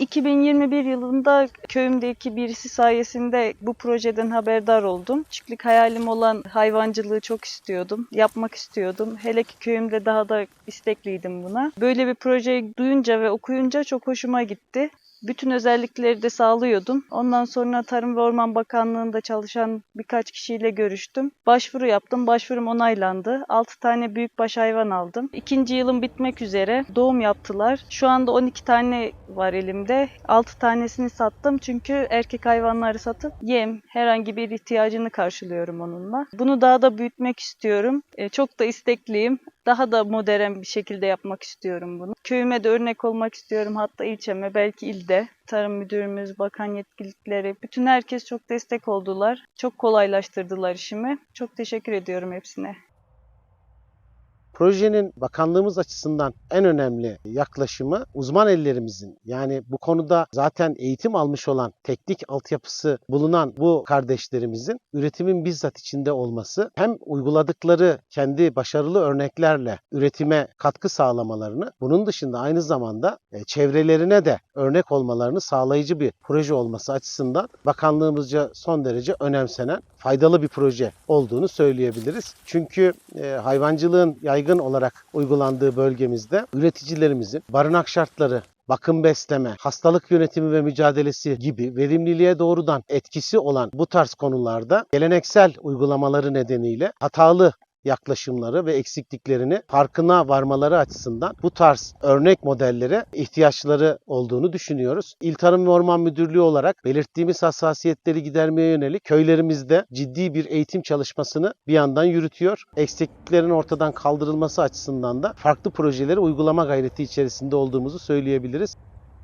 2021 yılında köyümdeki birisi sayesinde bu projeden haberdar oldum. Küçüklük hayalim olan hayvancılığı çok istiyordum. Yapmak istiyordum. Hele ki köyümde daha da istekliydim buna. Böyle bir projeyi duyunca ve okuyunca çok hoşuma gitti. Bütün özellikleri de sağlıyordum. Ondan sonra Tarım ve Orman Bakanlığı'nda çalışan birkaç kişiyle görüştüm. Başvuru yaptım. Başvurum onaylandı. 6 tane büyükbaş hayvan aldım. İkinci yılım bitmek üzere. Doğum yaptılar. Şu anda 12 tane var elimde. 6 tanesini sattım çünkü erkek hayvanları satıp yem, herhangi bir ihtiyacını karşılıyorum onunla. Bunu daha da büyütmek istiyorum. E, Çok da istekliyim. Daha da modern bir şekilde yapmak istiyorum bunu. Köyüme de örnek olmak istiyorum. Hatta ilçeme, belki ilde. Tarım müdürümüz, bakan yetkilileri, bütün herkes çok destek oldular. Çok kolaylaştırdılar işimi. Çok teşekkür ediyorum hepsine. Projenin bakanlığımız açısından en önemli yaklaşımı uzman ellerimizin yani bu konuda zaten eğitim almış olan teknik altyapısı bulunan bu kardeşlerimizin üretimin bizzat içinde olması hem uyguladıkları kendi başarılı örneklerle üretime katkı sağlamalarını bunun dışında aynı zamanda e, çevrelerine de örnek olmalarını sağlayıcı bir proje olması açısından bakanlığımızca son derece önemsenen faydalı bir proje olduğunu söyleyebiliriz. Çünkü e, hayvancılığın yaygın olarak uygulandığı bölgemizde üreticilerimizin barınak şartları, bakım besleme, hastalık yönetimi ve mücadelesi gibi verimliliğe doğrudan etkisi olan bu tarz konularda geleneksel uygulamaları nedeniyle hatalı yaklaşımları ve eksikliklerini farkına varmaları açısından bu tarz örnek modellere ihtiyaçları olduğunu düşünüyoruz. İl Tarım ve Orman Müdürlüğü olarak belirttiğimiz hassasiyetleri gidermeye yönelik köylerimizde ciddi bir eğitim çalışmasını bir yandan yürütüyor. Eksikliklerin ortadan kaldırılması açısından da farklı projeleri uygulama gayreti içerisinde olduğumuzu söyleyebiliriz.